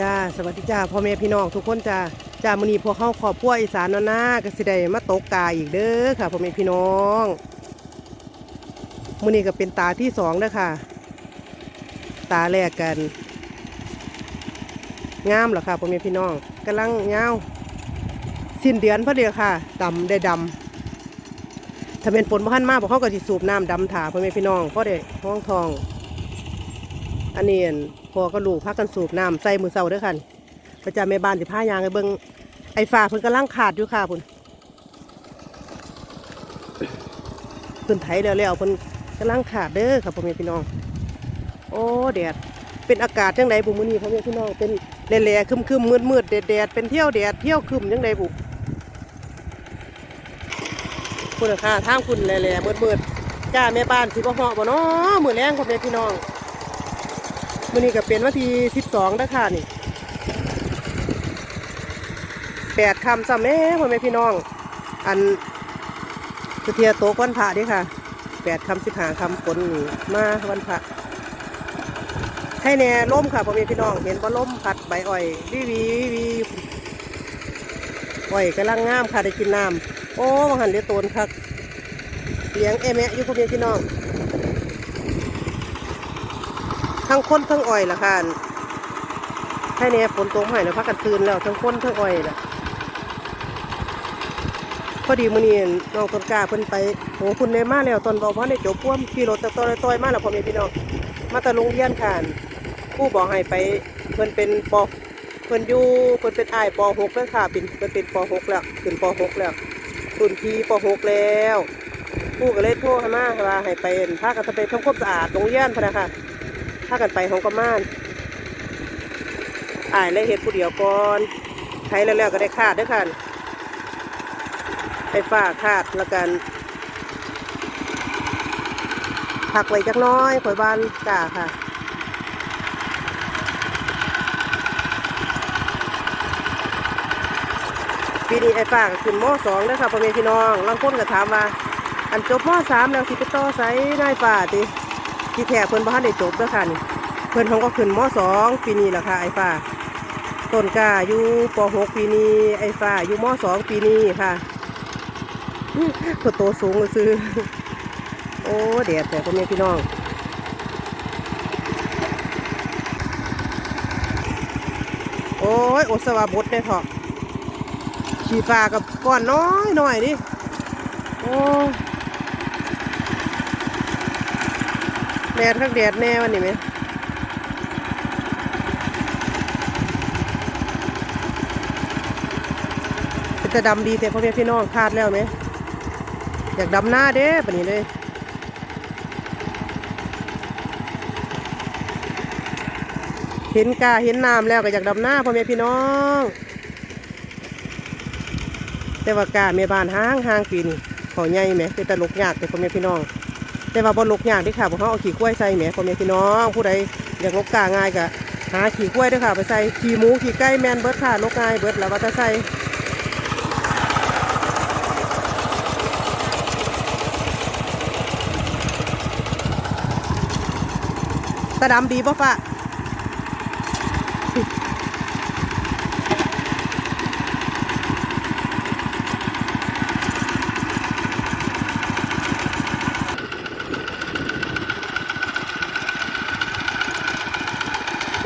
จ้าสวัสดีจ้าพ่อแม่พี่น้องทุกคนจ้าจ้ามื้อนี้พวกเฮาครอบครัวอีสานเนาะนะก็สิได้มาตกกาอีกเด้อค่ะพ่อแม่พี่น้องมื้อนี้ก็เป็นตาที่สองเด้อค่ะ ตาแรกกันงามเหรอค่ะพ่อแม่พี่น้องกำลังยาวสิ้นเดือนพอดีค่ะดำได้ดำถ้าเป็นฝนบ่ทันมาพวกเขาก็สิสูบน้ำดำถาพ่อแม่พี่น้องพราะได้ห้องทอง อันนี้อั่น พอก็ลูกพักกันสูบน้ำใส่มือเสาเด้วยค่ะประจาแม่บ้านสิผ้ายางให้เบิงไอ้ฟ้าเพิ่นกำลังขาดอยู่ค่ะพุ่นเพิ่นไถแล้วแล้วเพิ่นกำลังขาดเด้อค่ะพ่อแม่พี่น้อง โอ้แดดเป็นอากาศจังไดบุมื้อนี้พ่อแม่พี่น้องเป็นแหล่ๆครึมๆมืดๆแดดๆเป็นเที่ยวแดดเที่ยวคึมจังไดบุคุณค่ะทางคุณแหล่ๆมืดๆจ้าแม่บ้านสิบ่เหาะบ่เนาะมื้อแรงพ่อแม่พี่น้อง มื่อนี้ก็เป็นวันที่สิบสองนะคะนี่แปดคำซ้ำแม่พ่อแม่พี่น้อง อันคือเทียโตกวันพระเดิค่ะแปดคำสิบหาคำฝนนี่มาวันพระให้แน่ล่มค่ะพ่อแม่พี่น้อง เห็นว่าล่มพัดใบอ้อยวิวีวีอ้อยกำลังงามค่ะได้กินน้ำโอ้หันเลี้ยตนคักเลี้ยงเอแมะอยู่พ่อแม่พี่น้อง ทั้งคนทั้งอ้อยล่ะค่ะให้แน่ฝนตกให้แล้วพักกันตื่นแล้วทั้งคนทั้งอ้อยล่ะพอดีมื้อนี้น้องต้นกล้าเพิ่นไปโหคุณได้มาแล้วตอนบอกว่าได้จบพ่วมขี่รถตะตอยตอยมาแล้วพ่อแม่พี่น้องมาแตะโรงเรียนค่ะผู้บอกให้ไปเพิ่นเป็นปเพิ่นอยู่เพิ่นเป็นอ้ายป .6 แล้วค่ะเป็นเพิ่นเป็นป .6 แล้วขึ้นป .6 แล้วรุ่นพี่ป .6 แล้วผู้ก็เลยโทรให้มาว่าให้ไปพากันไปทำความสะอาดโรงเรียนพะนะคะ ถ้ากันไปของกม่านอ่ายเลยเฮ็ดผู้เดียวก่อนใช้แล้วๆก็ได้ขาดด้วยค่ะไฟฟ้าขาดแล้วกันพักไว้จักน้อยข่อยบ้านกาค่ะปีนี้ไอ้ฟ้าขึ้นมอสองเลยค่ะพ่อแม่พี่น้องลางคนก็ถามว่าอันจบมอสามแล้วสิไปต่อไสนายฟ้าติ ที่แท้เพิ่นบ่ทันได้จบเด้อค่ะนี่เพิ่นเขาก็ขึ้นมสองปีนี้แหละค่ะไอ้ฟ้าต้นกาอยู่ปหกปีนี้ไอ้ฟ้าอยู่มสองปีนี้ค่ะเขาโตสูงเลยซื้อโอ้แดดแต่พ่อแม่พี่น้องโอ้ยโอสวาบดได้เถอะขี่ฟ้ากับก้อนน้อยหน่อยดิโอ้ แดดทักแดดแน่วันนี้ไหมจะดำดีแต่พ่อแม่พี่น้องคาดแล้วไหม อยากดำหน้าเด้ปนี้เลยเห็นกาเห็นน้ำแล้วก็อยากดำหน้าพ่อแม่พี่น้อง แต่ว่ากาแม่บ้านห้างห้างปีนี้ขอใหญ่ไหมเป็นตลกยากแต่พ่อแม่พี่น้อง แต่ว่าบนลกยากเด้อค่ะเพราะเขาเอาขี้กล้วยใส่แหมพ่อแม่พี่น้อง ผู้ใดอยากลกกาง่ายก็หาขี้กล้วยด้วยค่ะ ไปใส่ขี้หมูขี้ไก่แมนเบิร์ดค่ะลกง่ายเบิร์ดแล้วก็จะใส่ตะดำดีป่ะฟ้า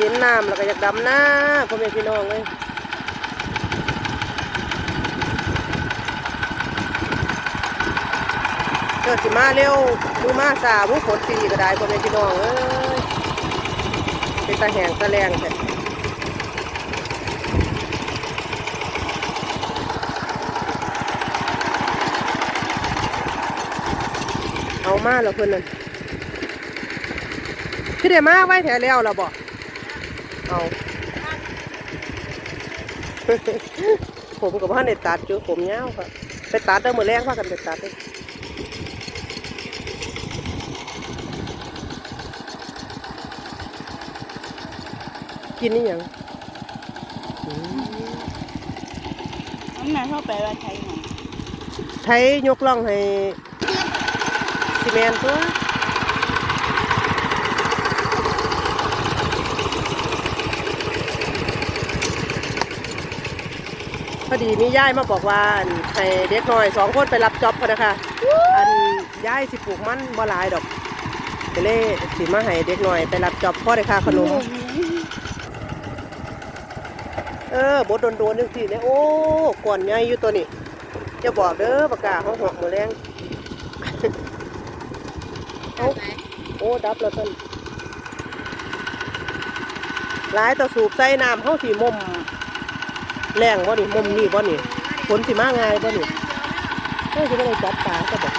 ห็นน้ำแล้วก็อยากดำหน้าพ่อแม่พี่น้องเลยเกิดสิมาเร็วมือมาสามือฝนตีก็ได้พ่อแม่พี่น้องเอ้ยเป็นตาแหงตาแรงแท้เอามาแล้วเพิ่อนนั่นคือเดี๋ยวมาไว้แถวแล้วเราบอก เอาผมกับว่าในตัดอยู่ผมยาวค่ะไปตัดเด้อมือแรงพากันไปตัดเด้อกินนี่ยังอืมน้ำหนักเข้าไปว่าใช้หน่อยใช้ยกล่องให้ซีเมนต์ตัว อดีมีย่ายมาบอกว่าอั่นให้เด็กน้อยสองคนไปรับจ็อบพอนะคะอันย่ายสิปลูกมันบ่หลายดอกก็เลยสิมาให้เด็กน้อยไปรับจ็อบพ่อได้ค่าขนมเออบดโดนๆจังซี่เนี่ยโอ้ก่อนใหญ่อยู่ตัวนี้จะบอกเด้อปากกาห้องหอกมือแรงเอาไหมโอ้ดับแล้วท่านหลายต่อสูบใส่น้ำเฮาสิมุม แรงบ่นี่มุมนี่บ่นี่ฝนสิมาง่ายบ่นี่เฮ้ยสิบ่ได้จับปลาก็บอก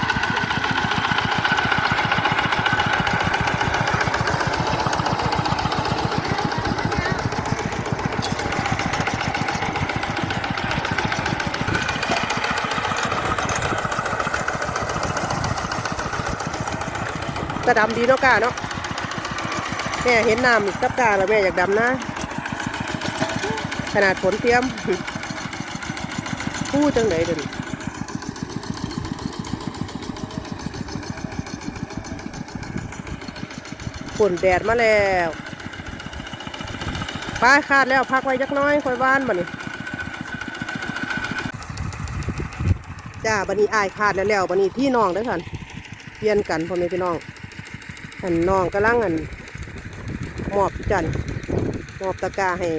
กระดำดีเนาะกาเนาะแม่เห็นน้ำกับกาแล้วแม่อยากดำนะ ขนาดฝนเตรียมพูดจังไหนเดี๋ยวนี้ฝนแดดมาแล้วป้าคาดแล้วพักไว้จักน้อยค่อยบ้านบันี้จ้าบัดนี้อายคาดแล้วแล้วบัดนี้พี่น้องด้อค่ะเปลี่ยนกันพ่อแม่พี่น้องอันน้องกำลังอันมอบจันมอบตะกาให้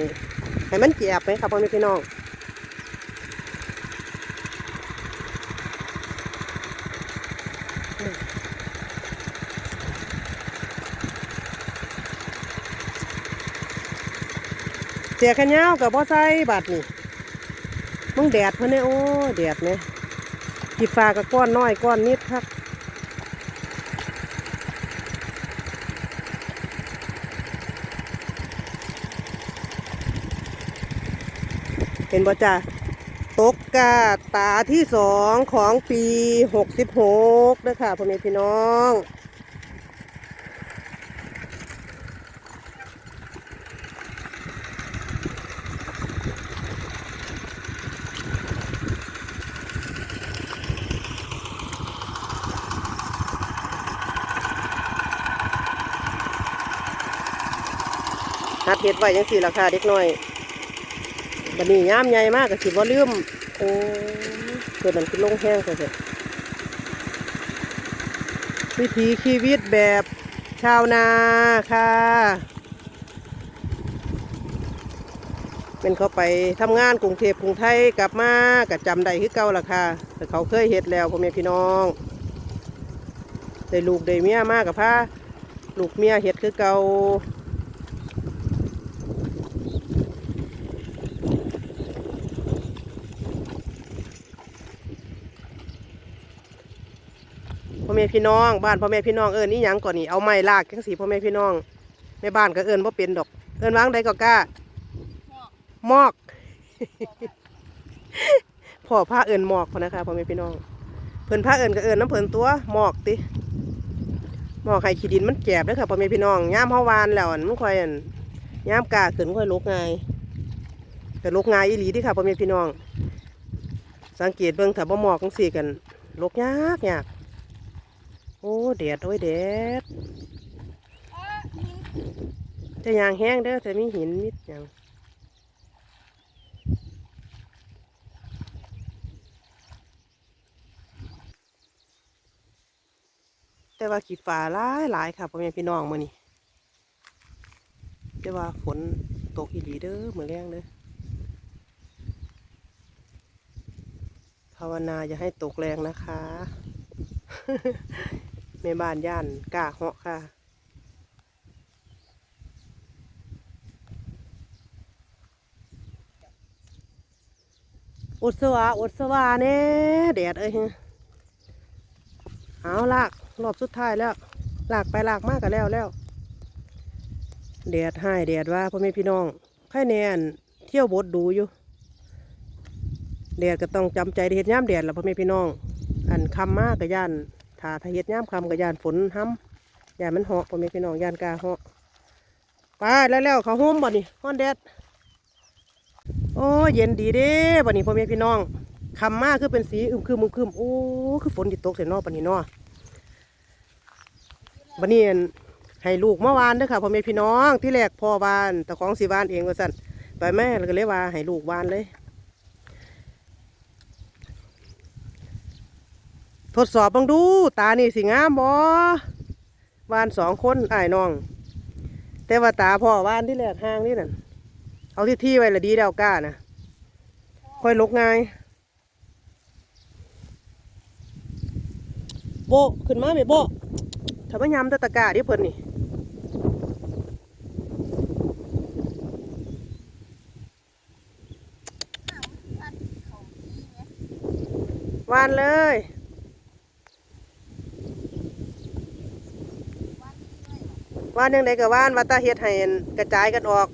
ให้มันเจียบไหมครับพ่อแม่พี่น้องเสียขันยากับพ่อใส่บัดนี่มึงแดดเพื่อนเนี่ยโอ้แดดเนี่ยกีฟ้ากับก้อนน้อยก้อนนิดครับ เห็นบ่จ้าตกกาตาที่สองของปีหกสิบหกนะคะพ่อแม่พี่น้องหัดเห็ดไว้ยังสี่ราคาเด็กน้อย บันนี้ย่ามใหญ่มากก็สิบ่ลืมโอ้เกิดมันคือลงแห้งซะเถอะวิถีชีวิตแบบชาวนาค่ะ เป็นเขาไปทำงานกรุงเทพกรุงไทยกลับมาก็จำได้คือเก่าล่ะค่ะ แต่เขาเคยเฮ็ดแล้วพ่อแม่พี่น้องได้ลูกได้เมียมากกับพาลูกเมียเฮ็ดคือเก่า แม่พี่น้อง บ้านพ่อแม่พี่น้องเอิญนี่ยังก่อนนี่เอาไม้ลากจังสีพ่อแม่พี่น้องในบ้านก็เอิญว่าเป็นดอก เอิญวางใดก็กล้ามอกพ่อผ้าเอิญหมอกพอนะคะพ่อแม่พี่น้อง เพิ่นผ้าเอิญก็เอิญน้ำเพิ่นตัวหมอกติหมอกไข่ขีดินมันแกบเด้ค่ะพ่อแม่พี่น้องย่ามเฮาวานแล้วอันมันค่อยอันย่ามกาขึ้นค่อยลุกไงแต่ลุกง่ายอีหลีดิค่ะพ่อแม่พี่น้อง สังเกตเบิ่งถ้าบ่หมอกจังซี่กันลุกยากยาก โอ้แดดโอ้ยแดดแต่ยางแห้งเด้อแต่มีหินนิดอย่างแต่ว่าขีดฟ้าหลายหลายค่ะพ่อแม่พี่น้องมื้อนี้แต่ว่าฝนตกอีหลีเด้อมื้อแรงเด้อภาวนาอย่าให้ตกแรงนะคะ ม่บ้านย่านกาเหาะค่ะอดสวาอดสวาเน่แดดเอ้ยเอาลากรอบสุดท้ายแล้ว ลากไปลากมากกันแล้วแล้วแดดให้แดดว่าพ่อแม่พี่น้องใครแนนเที่ยวบดดูอยู่แดดก็ต้องจำใจได้เห็ดย่ามแดดละพ่อแม่พี่น้อง อันคำมากกับย่านาถ้าเฮ็ดย่ามคำกับยานฝนห้ำยานมันเหาะพ่อแม่พี่น้องยานกาเหาะไปแล้วแล้วเขาห่มบ่นี่ฮ้อนแดดโอ้เย็นดีเด้บันนี้พ่อแม่พี่น้องคำมากคือเป็นสีอึมครึมอึมครึมโอ้คือฝนติดตกเสียนอบันนี้เนาะบันนี้อั่นให้ลูกเมื่อวานเด้อค่ะพ่อแม่พี่น้องที่แรกพ่อวานแต่ของสีวานเองว่าสั่นไปแม่ก็เลยว่าให้ลูกวานเลย ทดสอบบังดู ตานี่สิงามบ่วานสองคนไอ้น้อง แต่ว่าตาพ่อวานที่แรกห่างนี่นั่นเอาที่ที่ไว้ละดีแล้วกล้านะค่อยลกง่ายโบขึ้นมาไหมโบะถ้ามยำตะตะกร้าดิเพิ่นนี่วานเลย ว่านยังไงกับวานว่าตาเฮ็ดให้กระจายกันออก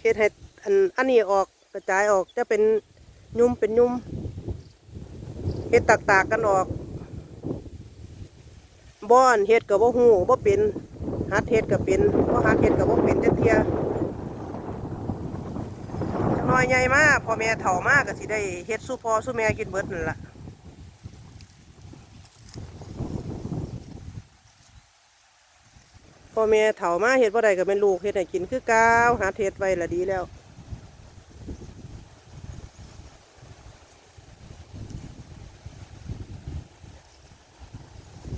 เฮ็ดให้อันอันนี้ออกกระจายออกจะเป็นยุ่มเป็นยุ่มเฮ็ดตากๆกันออกบ่อนเฮ็ดกับบ่ฮู้บ่เป็นหัดเฮ็ดกับเป็นบ่หัดเฮ็ดกับบ่เป็นจักเทียหน้อยใหญ่มากพ่อแม่เฒ่ามากก็สิได้เฮ็ดสู้พ่อสู้แม่กินเบิดนั่นล่ะ อแม่เฒ่ามาเฮ็ดบ่ได้ก็เป็นลูกเฮ็ดให้กินคือก่าหาเฮ็ดไว้ละดีแล้ว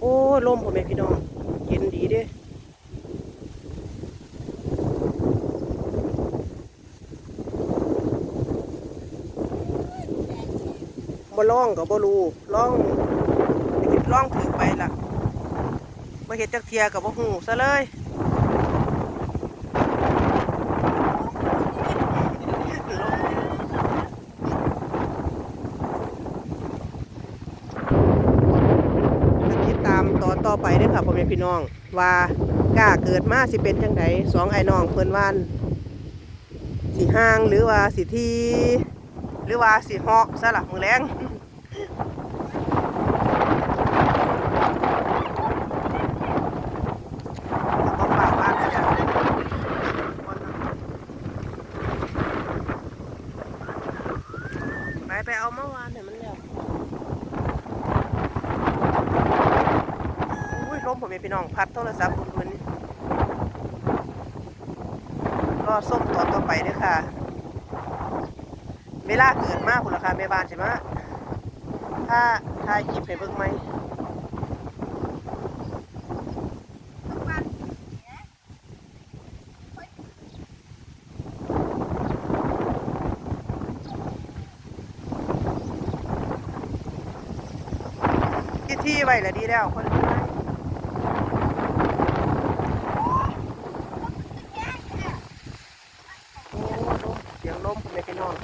โอ้ลมพ่อแม่พี่น้องเย็นดีเด้บ่ล่องกับบ่รู้ล่องไปคิดล่องถือไปล่ะ บ่เฮ็ดจักเทียกับบ่ฮู้ซะเลยติดตามตอนต่อไปเด้ค่ะพ่อแม่พี่น้อง ว่ากล้าเกิดมาสิเป็นจังไดสองไอ้น้องเพิ่นวานสิห่างหรือว่าสิทีหรือว่าสิเหาะซะละมือแรงฝากบ้านนะจ๊ะไปไปเอาเมื่อวานเนี่ยมันแล้วอุ้ยล มผมเองพี่น้องพัดโทรศัพท์คุณมันรอส้มตอนต่อไปด้วยค่ะ เวลาเกิดมากคุณราคาแม่บ้านใช่ไหมถ้าถ้าหยิบให้เบิ่งไหมที่ที่ไว้ละดีแล้วคนโอ้ลมเสียงลมไม่พี่น้อง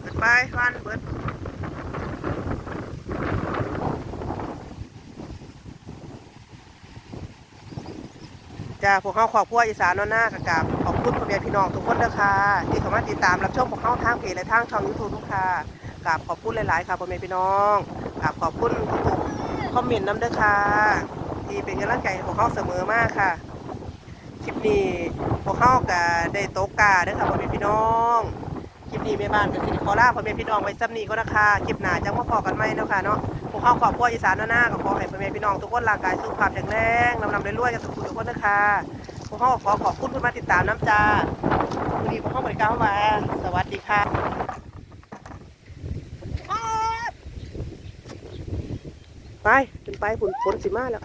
เปิดไปวันเปิด จ้าพวกเขาขอบครัวอีสานนอนหน้ากกับขอบคุณพ่อแม่พี่น้องทุกคนนะค่ะที่เข้ามาติดตามรับชมพวกเขาทางเพจและทางช่องยูทูบทุกค่ะกับขอบคุณหลายๆค่ะพ่อแม่พี่น้องกับขอบคุณทุกๆคอมเมนต์น้ำเด้อค่ะที่เป็นกำลังใจพวกเขาเสมอมากค่ะคลิปนี้พวกเขาก็ได้โต๊ะกาเด้อค่ะพ่อแม่พี่น้องคลิปนี้แม่บ้านกับสิริขอลาพ่อแม่พี่น้องไว้ซ้ำนี้ก็นะคะคลิปหน้าจังมาพอกันไหมเนาะค่ะเนาะ พวกเขาครอบครัวอีสานหน้าก็ขอให้พ่อแม่พี่น้องทุกคนร่างกายสุขภาพแข็งแรงลำลำรวยๆกันทุกคนทุกคนนะคะพวกเขาขอขอบคุณคุณมาติดตามน้ำจ้าวันนี้พวกเขาบริการมา สวัสดีค่ะไปขึ้นไปฝนฝนสิมาแล้ว